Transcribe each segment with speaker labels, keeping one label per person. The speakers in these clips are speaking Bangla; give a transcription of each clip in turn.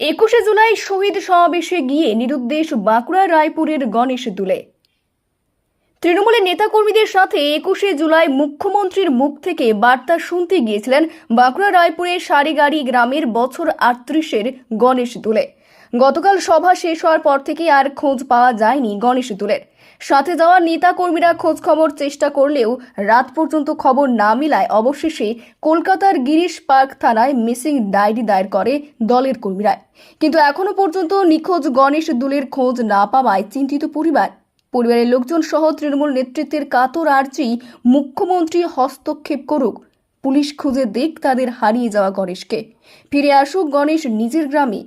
Speaker 1: একুশে জুলাই শহীদ সমাবেশে গিয়ে নিরুদ্দেশ বাঁকুড়া রায়পুরের গণেশ দুলে। তৃণমূলের নেতাকর্মীদের সাথে একুশে জুলাই মুখ্যমন্ত্রীর মুখ থেকে বার্তা শুনতে গিয়েছিলেন বাঁকুড়া রায়পুরের সারিগাড়ি গ্রামের বছর আটত্রিশের গণেশ দুলে। গতকাল সভা শেষ হওয়ার পর থেকে আর খোঁজ পাওয়া যায়নি গণেশ দুলের। সাথে যাওয়া নেতাকর্মীরা খোঁজ খবর চেষ্টা করলেও রাত পর্যন্ত খবর না মিলায় অবশেষে কলকাতার গিরিশ পার্ক থানায় মিসিং ডায়েরি দায়ের করে দলের কর্মীরা। কিন্তু এখনও পর্যন্ত নিখোঁজ গণেশ দুলের খোঁজ না পাওয়ায় চিন্তিত পরিবার। পরিবারের লোকজন সহ তৃণমূল নেতৃত্বের কাতর আর্জি মুখ্যমন্ত্রী হস্তক্ষেপ করুক। পুলিশ খুঁজে দেখ তাদের হারিয়ে যাওয়া গণেশকে। ফিরে আসুক গণেশ নিজের গ্রামে।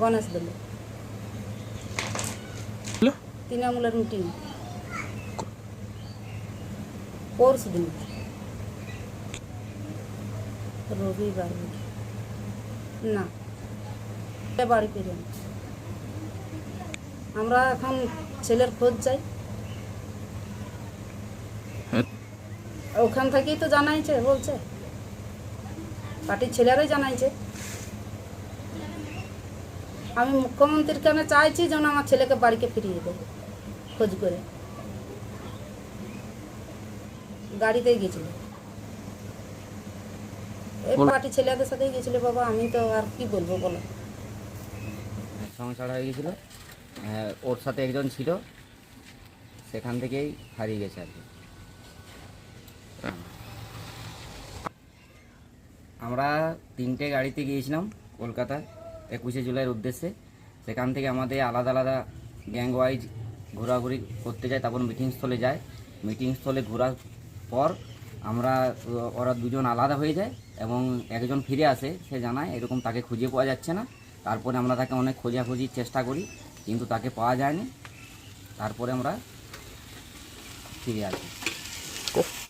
Speaker 2: গণেশ দিল তৃণমূলের মিটিং। পরশু দিন। রবিবার। না বাড়ি ফিরে আমরা এখন ছেলের খোঁজ চাই। ওখান থেকেই তো জানাইছে বলছে। পার্টির ছেলেরাই জানাইছে। আমি মুখ্যমন্ত্রীর কাছে চাইছি যেন আমার ছেলেকে বাড়িতে ফিরিয়ে দেবে খোঁজ করে। গাড়িতেই গেছিল। এই পার্টি ছেলেদের সাথেই গেছিল বাবা আমি তো আর কি বলব বলো।
Speaker 3: সংসার হয়ে গেছিল আহ, ওর সাথে একজন ছিল সেখান থেকেই হারিয়ে গেছে আর কি। আমরা তিনটে গাড়িতে গিয়েছিলাম কলকাতা একুশে জুলাইয়ের উদ্দেশ্যে। সেখান থেকে আমাদের আলাদা আলাদা গ্যাং ওয়াইজ ঘোরাঘুরি করতে যায়, তারপর মিটিং স্থলে যায়। মিটিং স্থলে ঘোরার পর আমরা ওরা দুজন আলাদা হয়ে যায় এবং একজন ফিরে আসে, সে জানায় এরকম তাকে খুঁজে পাওয়া যাচ্ছে না। তারপরে আমরা তাকে অনেক খোঁজাখুঁজির চেষ্টা করি, কিন্তু তাকে পাওয়া যায়নি। তারপরে আমরা ফিরে আসি।